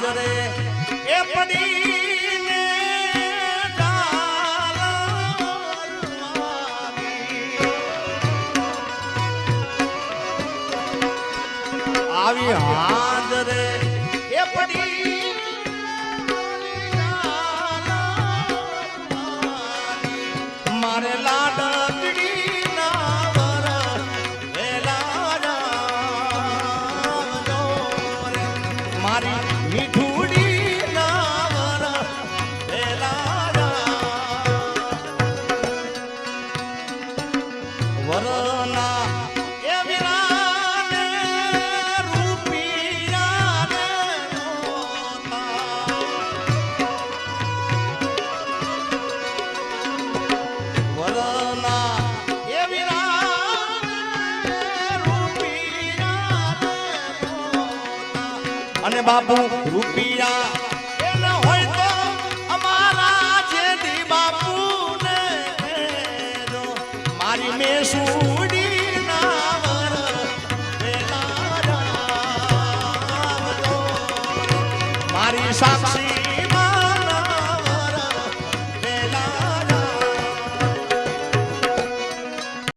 હાજરે એ પડીને આવી હાજરે એ પડી મારે લાડકડી વરના અને બાપુ રૂપિયા હોય અમારા બાપુને કહેજો. મારી રામજો. મારી સાક્ષી